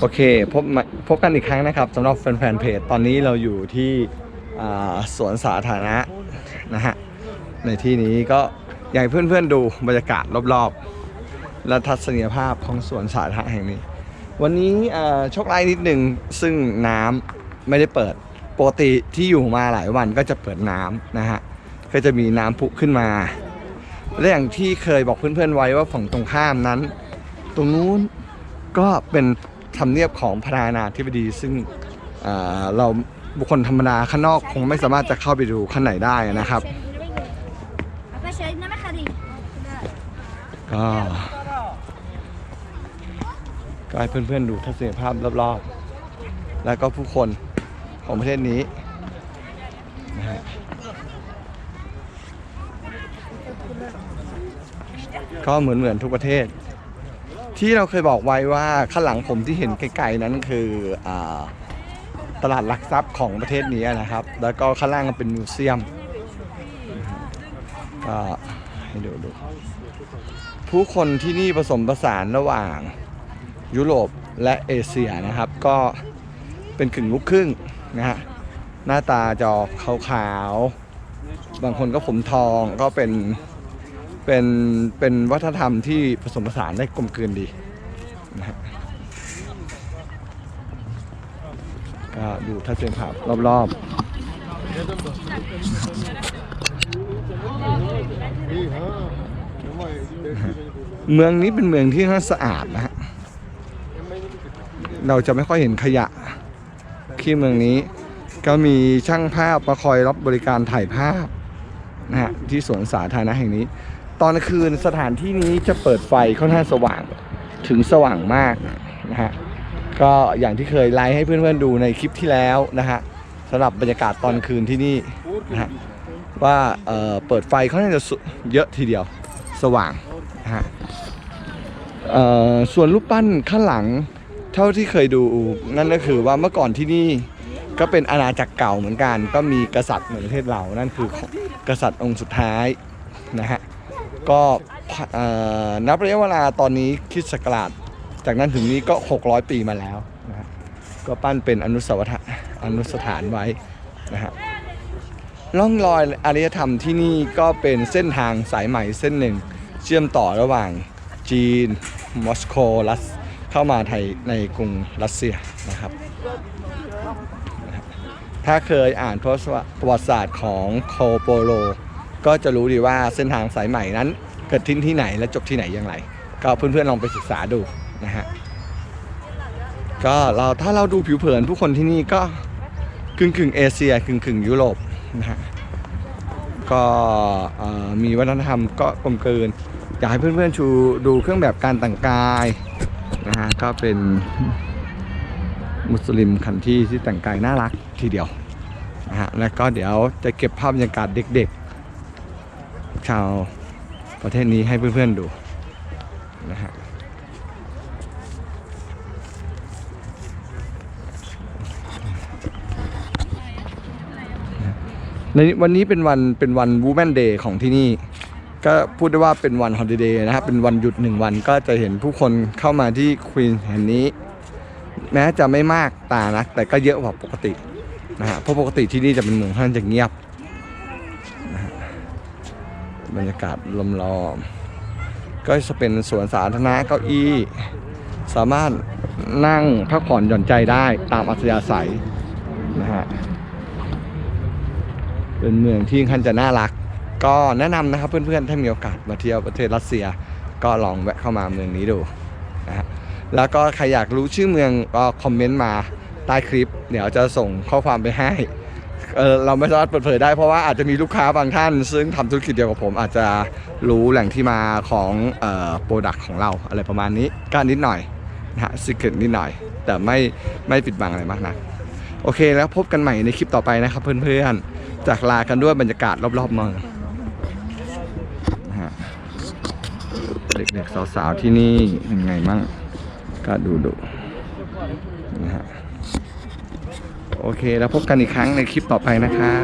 โอเคพบพบกันอีกครั้งนะครับสำหรับแฟนๆเพจตอนนี้เราอยู่ที่สวนสาธารณะนะฮะในที่นี้ก็อยากให้เพื่อนๆดูบรรยากาศรอบๆ และทัศนียภาพของสวนสาธารณะแห่งนี้ วันนี้เอ่อโชคร้ายนิดหนึ่งซึ่งน้ำไม่ได้เปิดปกติที่อยู่มาหลายวันก็จะเปิดน้ำนะฮะก็จะมีน้ำพุขึ้นมา และอย่างที่เคยบอกเพื่อนๆไว้ว่าฝั่งตรงข้ามนั้น ตรงนู้นก็เป็นทำเนียบของประานาธิบดี ซึ่งเราบุคคลธรรมดาข้างนอกคงไม่สามารถจะเข้าไปดูข้างในได้นะครับก็ก็ให้เพื่อนๆดูทัศนียภาพรอบๆ แล้วก็ผู้คนของประเทศนี้นะฮะ ก็เหมือนเหมือนๆทุกประเทศ ที่เราเคยบอกไว้ว่าข้างหลังผมที่เห็นไกลๆนั้นคืออาตลาดหลักทรัพย์ของประเทศนี้นะครับ แล้วก็ข้างล่างก็เป็นมิวเซียมก็ให้ดูดู ผู้คนที่นี่ผสมผสานระหว่างยุโรปและเอเชียนะครับ ก็เป็นกึ่งลูกครึ่งนะฮะ หน้าตาจอขาวๆ บางคนก็ผมทองก็เป็น เป็นเป็นวัฒนธรรมที่ผสมผสานได้กลมกลืนดีนะฮะก็ดูทัศนียภาพรอบๆ เมืองนี้เป็นเมืองที่ค่อนข้าสะอาดนะฮะเราจะไม่ค่อยเห็นขยะที่เมืองนี้ก็มีช่างภาพมาคอยรับบริการถ่ายภาพนะฮะที่สวนสาธารณะแห่งนี้ ตอนกลางคืนสถานที่นี้จะเปิดไฟค่อนข้างสว่างถึงสว่างมากนะฮะก็อย่างที่เคยไลฟ์ให้เพื่อนๆดูในคลิปที่แล้วนะฮะสำหรับบรรยากาศตอนคืนที่นี่นะฮะว่าเอ่อเปิดไฟค่อนข้างจะเยอะทีเดียวสว่างนะฮะเอ่อส่วนรูปปั้นข้างหลังเท่าที่เคยดูนั่นก็คือว่าเมื่อก่อนที่นี่ก็เป็นอาณาจักรเก่าเหมือนกัน ก็มีกษัตริย์เหมือนประเทศเรานั่นคือกษัตริย์องค์สุดท้ายนะฮะ ก็เอ่อนับระยะเวลาตอนนี้คริดศักราชจากนั้นถึงนี้ก็ 600 ปีมาแล้วนะฮะก็ปั้นเป็นอนุสาวรณ์อนุสถานไว้นะฮะร่องรอยอารยธรรมที่นี่ก็เป็นเส้นทางสายใหม่เส้นหนึ่ง เชื่อมต่อระหว่างจีน มอสโกรัสเข้ามาไทยในกรุงรัสเซียนะครับ ถ้าเคยอ่านประวัติศาสตร์ของโคโปโล ก็จะรู้ดีว่าเส้นทางสายใหม่นั้น เกิดที่ที่ไหนและจบที่ไหนอย่างไร ก็เพื่อนๆลองไปศึกษาดูนะฮะก็เราถ้าเราดูผิวเผินผู้คนที่นี่ก็กึ่งกึ่งเอเชียกึ่งกึ่งยุโรปนะฮะก็มีวัฒนธรรมก็กลมกลืนอยากให้เพื่อนๆชูดูเครื่องแบบการแต่งกายนะฮะก็เป็นมุสลิมคันที่ที่แต่งกายน่ารักทีเดียวนะฮะแล้วก็เดี๋ยวจะเก็บภาพบรรยากาศเด็กๆ ชาวประเทศนี้ให้เพื่อนๆดูนะฮะในวันนี้เป็นวันเป็นวัน Women Day ของที่นี่ ก็พูดได้ว่าเป็นวันฮอลิเดย์นะครับ เป็นวันหยุดหนึ่งวันก็จะเห็นผู้คนเข้ามาที่ควีนแห่งนี้ แม้จะไม่มากตานัก แต่ก็เยอะกว่าปกตินะฮะเพราะปกติที่นี่จะเป็นเมืองค่อนข้างจะเงียบ บรรยากาศลมล้อมก็จะเป็นสวนสาธารณะเก้าอี้ สามารถนั่งพักผ่อนหย่อนใจได้ตามอัธยาศัยนะฮะเป็นเมืองที่ค่อนข้างจะน่ารัก ก็แนะนำนะครับเพื่อนๆถ้ามีโอกาสมาเที่ยวประเทศรัสเซีย ก็ลองแวะเข้ามาเมืองนี้ดูนะฮะแล้วก็ใครอยากรู้ชื่อเมืองก็คอมเมนต์มาใต้คลิป เดี๋ยวจะส่งข้อความไปให้ เออเราไม่สามารถเปิดเผยได้เพราะว่าอาจจะมีลูกค้าบางท่าน ซึ่งทำธุรกิจเดียวกับผมอาจจะรู้แหล่งที่มาของโปรดักต์ของเราอะไรประมาณนี้ก็นิดหน่อยนะฮะสิเกตนิดหน่อย แต่ไม่ไม่ปิดบังอะไรมากนักโอเคแล้วพบกันใหม่ในคลิปต่อไปนะครับเพื่อนๆ จากลากันด้วยบรรยากาศรอบๆเมืองนะฮะเด็กๆสาวๆที่นี่ยังไงมั่งก็ดูดูนะฮะ โอเค แล้วพบกันอีกครั้งในคลิปต่อไปนะคะ